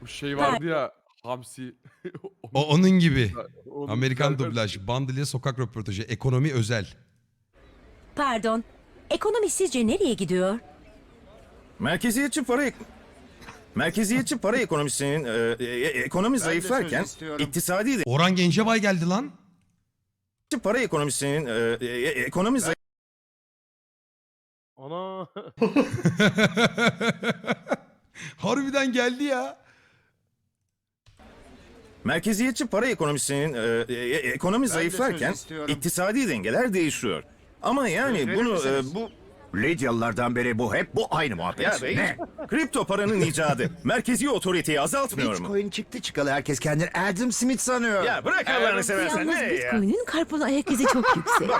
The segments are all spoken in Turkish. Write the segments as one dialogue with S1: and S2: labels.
S1: Bu şey vardı ya Hamsi.
S2: O onun gibi.
S1: Onun
S2: Amerikan
S1: güzel
S2: dublaj, Bandilya sokak röportajı, ekonomi özel.
S3: Pardon. Ekonomi sizce nereye gidiyor?
S4: Merkeziyetçi para ek- Merkeziyetçi para ekonomisinin e, e, ekonomi zayıflarken iktisadi
S2: Orhan Gencebay geldi lan.
S4: de para ekonomisinin e, e, ekonomi zayıf
S1: Ana.
S2: Harbiden geldi ya.
S4: Merkeziyetçi para ekonomisinin e, e, ekonomi zayıflarken iktisadi dengeler değişiyor. Ama yani bunu e, bu
S5: Lidyalılardan beri bu hep bu aynı muhabbet.
S4: ya bey,
S5: ne?
S4: kripto paranın icadı merkezi otoriteyi azaltmıyor mu?
S5: Bitcoin çıktı çıkalı herkes kendini Adam Smith sanıyor.
S4: Ya bırak Allah'ını seversen
S3: Yalnız
S4: ne ya?
S3: Bitcoin'in karpon ayak izi çok yüksek.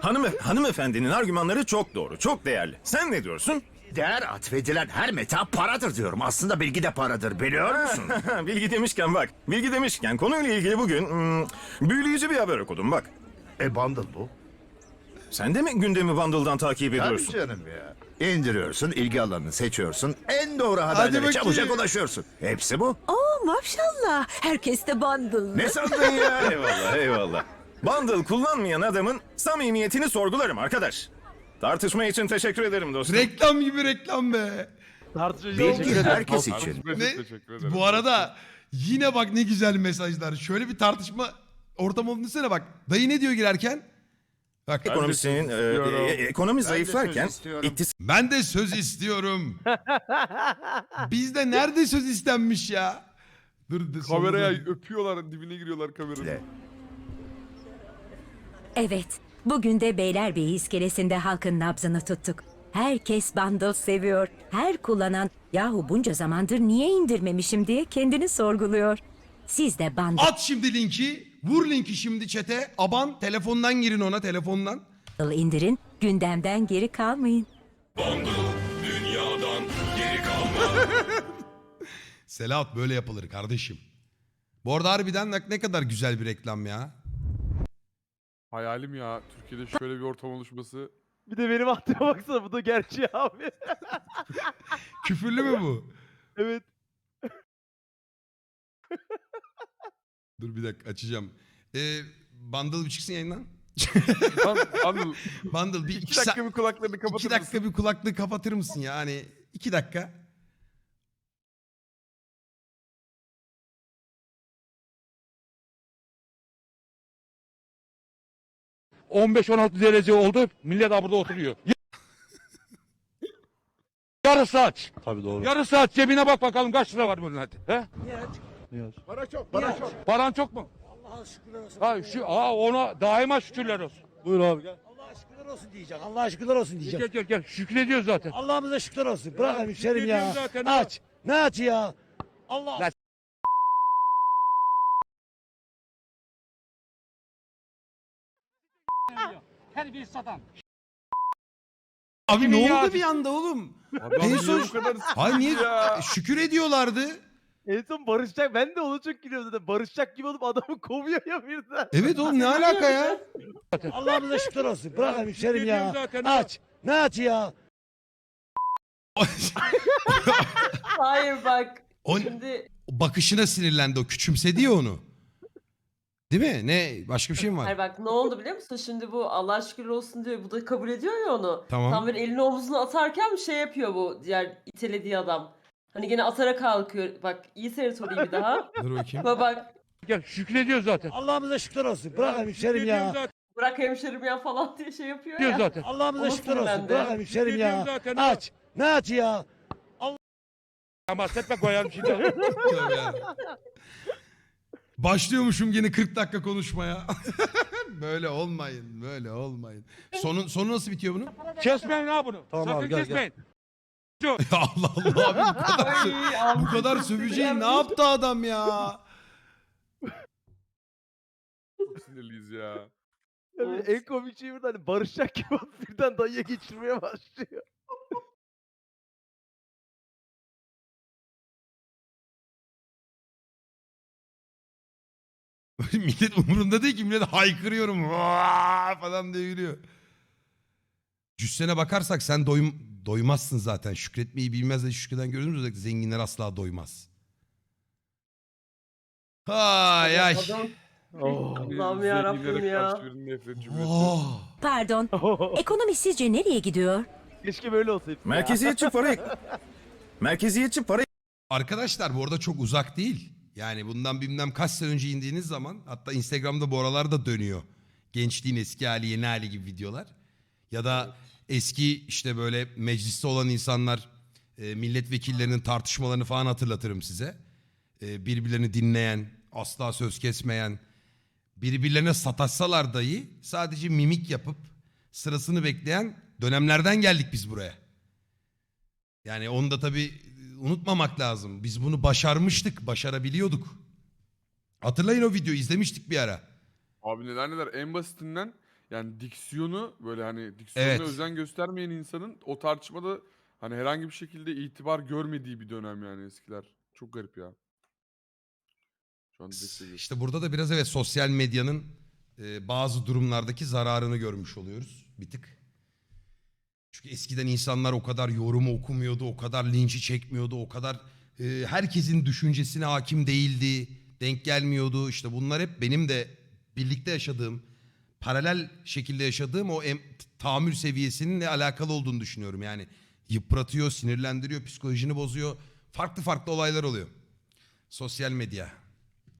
S4: Hanım, hanımefendinin argümanları çok doğru, çok değerli. Sen ne diyorsun?
S5: Değer atfedilen her meta paradır diyorum. Aslında bilgi de paradır biliyor musun?
S4: bilgi demişken bak, bilgi demişken konuyla ilgili bugün hmm, büyüleyici bir haber okudum bak.
S5: e bundle bu.
S4: Sen de mi gündemi Bundle'dan takip
S5: Tabii
S4: ediyorsun?
S5: canım ya. İndiriyorsun, ilgi alanını seçiyorsun, en doğru haberlere
S2: bakayım.
S5: çabucak ulaşıyorsun. Hepsi bu.
S3: Oo maşallah. Herkes de bundle.
S5: Ne sandın ya?
S4: eyvallah, eyvallah. Bundle kullanmayan adamın samimiyetini sorgularım arkadaş. Tartışma için teşekkür ederim dostum.
S2: Reklam gibi reklam be.
S5: Bilgi herkes için.
S1: Tartışma için
S2: Ne?
S1: Teşekkür ederim.
S2: Bu arada yine bak ne güzel mesajlar. Şöyle bir tartışma ortamı olduğunu düşünsene bak. Dayı ne diyor girerken? Bak
S4: Ekonomisinin, e, e, e, ekonomi zayıflarken
S2: ben de söz istiyorum. Bizde nerede söz istenmiş ya? Dur, dur
S1: Kameraya öpüyorlar dibine giriyorlar kameranın.
S3: Evet. Bugün de Beylerbeyi iskelesinde halkın nabzını tuttuk. Herkes bundle seviyor. Her kullanan yahu bunca zamandır niye indirmemişim diye kendini sorguluyor. Siz de bundle
S2: At şimdi linki. Vur linki şimdi çete. Aban telefondan girin ona telefondan.
S3: indirin, gündemden geri kalmayın.
S2: Selahat böyle yapılır kardeşim. Bu arada harbiden bak ne kadar güzel bir reklam ya.
S1: Hayalim ya Türkiye'de şöyle bir ortam oluşması.
S6: Bir de benim aklıma baksana bu da gerçeği abi.
S2: Küfürlü mü bu?
S6: evet.
S2: Dur bir dakika açacağım. Ee, bundle bir çıksın yayından.
S1: Anıl
S2: Bundle bir iki,
S1: iki dakika
S2: sa-
S1: bir kulaklarını kapatır
S2: iki dakika bir kulaklığı kapatır mısın ya? Hani iki dakika.
S7: ...15 16 derece oldu. Millet burada oturuyor. Yarı saat. Tabii doğru. Yarı saat cebine bak bakalım kaç lira var bunun hadi. He? Para çok, para çok. Paran çok mu? Allah'a şükürler olsun. Ha, şu, aa, ona daima şükürler olsun. Buyur abi gel.
S8: Allah'a şükürler olsun diyeceksin. Allah'a şükürler olsun
S7: Gel
S8: diyeceksin.
S7: gel gel. Şükrediyoruz zaten.
S8: Allah'ımıza şükürler olsun. Bırak hemşerim ya.
S7: Zaten.
S8: Aç. Ne aç ya? Allah.
S7: Lan
S8: Terbiyesiz adam.
S2: Abi ne
S7: ya?
S2: oldu bir anda oğlum? En son-
S1: bu kadar
S2: Hayır niye
S1: ya?
S2: şükür ediyorlardı?
S6: En son barışacak. Ben de ona çok gülüyorum zaten. Barışacak gibi olup adamı kovuyor ya birden.
S2: Evet oğlum ne alaka ya?
S8: Allah'ımıza şükürler olsun. Bırak hemşerim ya.
S7: Zaten.
S8: Aç. Ne aç ya?
S9: Hayır bak.
S2: o
S9: Şimdi
S2: bakışına sinirlendi o küçümsedi ya onu. Değil mi? Ne başka bir şey mi
S9: hayır
S2: var?
S9: bak ne oldu biliyor musun? Şimdi bu Allah şükür olsun diyor. Bu da kabul ediyor ya onu.
S2: Tamam.
S9: Tam böyle elini omzuna atarken bir şey yapıyor bu diğer itelediği adam. Hani gene atara kalkıyor. Bak iyi seyret orayı bir daha.
S2: Dur bakayım.
S9: Bak bak.
S7: Gel şükrediyoruz zaten.
S8: Allah'ımıza şükürler olsun. Bırak hemşerim ya.
S7: zaten.
S9: Bırak hemşerim ya falan diye şey yapıyor
S7: Diyoruz
S9: ya.
S7: zaten.
S8: Allah'ımıza
S9: Ona
S8: şükürler olsun.
S9: sinirlendi.
S8: Bırak hemşerim ya.
S7: Zaten.
S8: Aç. Ne aç ya?
S7: Ama setme koyalım şimdi.
S2: Tövbe ya. Başlıyormuşum gene 40 dakika konuşmaya. böyle olmayın, böyle olmayın. Sonun sonu nasıl bitiyor bunun?
S7: Kesmeyin ha bunu.
S8: Tamam
S7: Sakın
S8: abi, gel, gel.
S7: kesmeyin.
S2: Ya Allah Allah abi bu kadar, sö- bu kadar söveceğin ne yaptı adam ya?
S1: Çok sinirliyiz ya.
S6: Yani en komik şey burada hani barışacak gibi birden dayıya geçirmeye başlıyor.
S2: Millet umurunda değil ki millet haykırıyorum "Vaa!" falan diye yürüyor. Cüssene bakarsak sen doyum, doymazsın zaten. Şükretmeyi bilmez de şükreden görürüz özellikle zenginler asla doymaz. Ay ay.
S9: Adam
S6: Oh.
S9: Allah'ım
S1: Zenginlere
S9: yarabbim ya.
S1: karşı bir nefret cümlesi.
S2: Oh.
S3: Pardon. Ekonomi sizce nereye gidiyor?
S6: Keşke böyle olsaydı.
S4: Merkeziyetçi para Merkeziyetçi para
S2: Arkadaşlar bu arada çok uzak değil. Yani bundan bilmem kaç sene önce indiğiniz zaman hatta Instagram'da bu aralar dönüyor. Gençliğin eski hali yeni hali gibi videolar. Ya da eski işte böyle mecliste olan insanlar e, milletvekillerinin tartışmalarını falan hatırlatırım size. E, birbirlerini dinleyen, asla söz kesmeyen, birbirlerine sataşsalar dahi sadece mimik yapıp sırasını bekleyen dönemlerden geldik biz buraya. Yani onu da tabii unutmamak lazım. Biz bunu başarmıştık, başarabiliyorduk. Hatırlayın o videoyu izlemiştik bir ara.
S1: Abi neler neler en basitinden yani diksiyonu böyle hani diksiyonuna
S2: Evet.
S1: özen göstermeyen insanın o tartışmada hani herhangi bir şekilde itibar görmediği bir dönem yani eskiler. Çok garip ya. Şu an direkt.
S2: İşte burada da biraz evet sosyal medyanın e, bazı durumlardaki zararını görmüş oluyoruz bir tık. Çünkü eskiden insanlar o kadar yorumu okumuyordu, o kadar linçi çekmiyordu, o kadar e, herkesin düşüncesine hakim değildi, denk gelmiyordu. İşte bunlar hep benim de birlikte yaşadığım, paralel şekilde yaşadığım o em, tahammül seviyesininle alakalı olduğunu düşünüyorum. Yani yıpratıyor, sinirlendiriyor, psikolojini bozuyor. Farklı farklı olaylar oluyor. Sosyal medya.